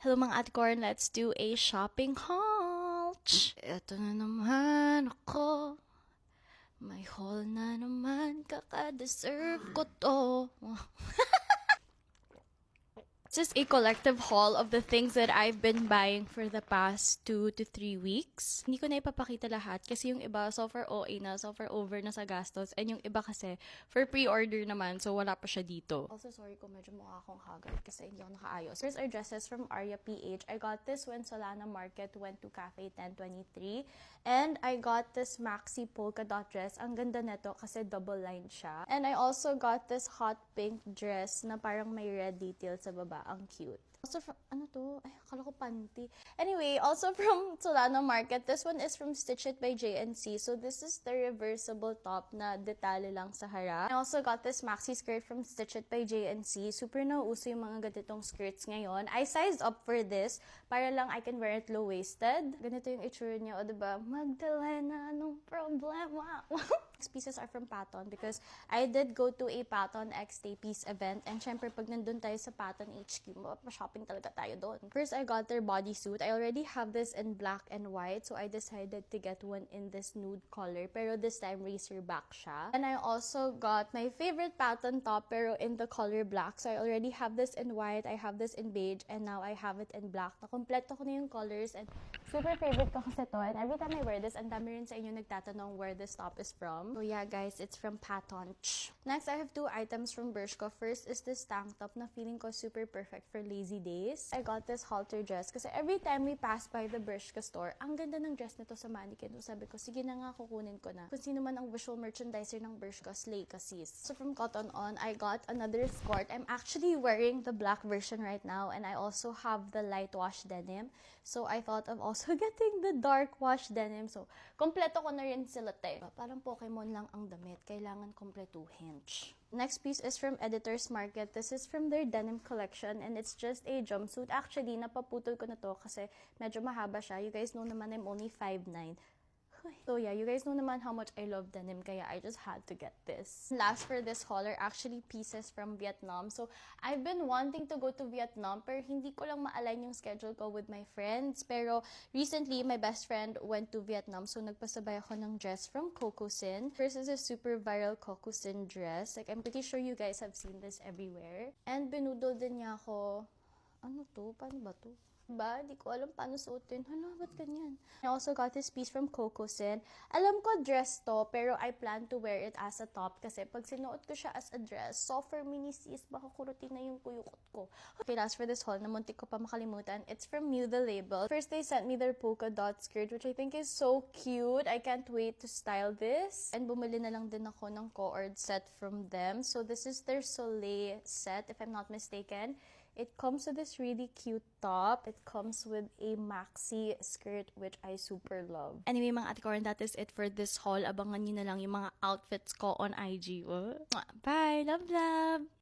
Hello mga Ate Corn, let's do a shopping haul. Ito na naman ako. May haul na naman, kaka-deserve ko to. Just a collective haul of the things that I've been buying for the past two to three weeks. Hindi ko na ipapakita lahat kasi yung iba so far OA na, so far over na sa gastos. And yung iba kasi for pre-order naman, so wala pa siya dito. Also, sorry kung medyo mukha akong haggard kasi hindi ako nakaayos. Here's our dresses from Aria PH. I got this when Solana Market went to Cafe 1023. And I got this maxi polka dot dress. Ang ganda nito kasi double line siya. And I also got this hot pink dress na parang may red detail sa baba. Ang cute. Also from, ano to? Ay, akala ko panty. Anyway, also from Solana Market. This one is from Stitch It by JNC. So this is the reversible top na detale lang sa harap. I also got this maxi skirt from Stitch It by JNC. Super nauuso yung mga ganitong skirts ngayon. I sized up for this para lang I can wear it low-waisted. Ganito yung itsura niya. O, diba? Magdalena, anong problema? Pieces are from Patton because I did go to a Patton X Day Piece event and syempre pag nandun tayo sa Patton HQ, shopping talaga tayo doon. First, I got their bodysuit. I already have this in black and white so I decided to get one in this nude color pero this time racerback siya. And I also got my favorite Patton top pero in the color black. So I already have this in white, I have this in beige, and now I have it in black. Nakompleto ko na yung colors and super favorite ko kasi to. And every time I wear this, ang dami rin sa inyo nagtatanong where this top is from. So yeah guys, it's from Patton. Next, I have two items from Bershka. First is this tank top na feeling ko super perfect for lazy days. I got this halter dress kasi every time we pass by the Bershka store, ang ganda ng dress nito sa mannequin. So sabi ko, sige na nga, kukunin ko na. Kung sino man ang visual merchandiser ng Bershka, slay kasi. So from Cotton On, I got another skirt. I'm actually wearing the black version right now and I also have the light wash denim. So I thought of also getting the dark wash denim. So kompleto ko na rin sila te. Parang Pokemon lang ang damit. Kailangan kompletuhin. Next piece is from Editor's Market. This is from their denim collection and it's just a jumpsuit. Actually, napaputol ko na to kasi medyo mahaba siya. You guys know naman I'm only 5'9". So yeah, you guys know naman how much I love denim kaya I just had to get this. Last for this haul are actually pieces from Vietnam. So I've been wanting to go to Vietnam pero hindi ko lang ma-align yung schedule ko with my friends. Pero recently, my best friend went to Vietnam so nagpasabay ako ng dress from Coco Sin. First is a super viral Coco Sin dress. Like I'm pretty sure you guys have seen this everywhere. And binudol din niya ako ano to? Paano ba to? Ba? Di ko alam paano suotin. Hala, ba't ganyan? I also got this piece from Coco Sin. Alam ko dress to, pero I plan to wear it as a top kasi pag sinuot ko siya as a dress, so for mini sis, baka kurutin na yung kuyukot ko. Okay, last for this haul, na muntik ko pa makalimutan. It's from Mew The Label. First, they sent me their polka dot skirt, which I think is so cute. I can't wait to style this. And bumili na lang din ako ng co-ord set from them. So this is their Soleil set, if I'm not mistaken. It comes with this really cute top. It comes with a maxi skirt, which I super love. Anyway, mga ate and that is it for this haul. Abangan nyo na lang yung mga outfits ko on IG. Bye! Love, love!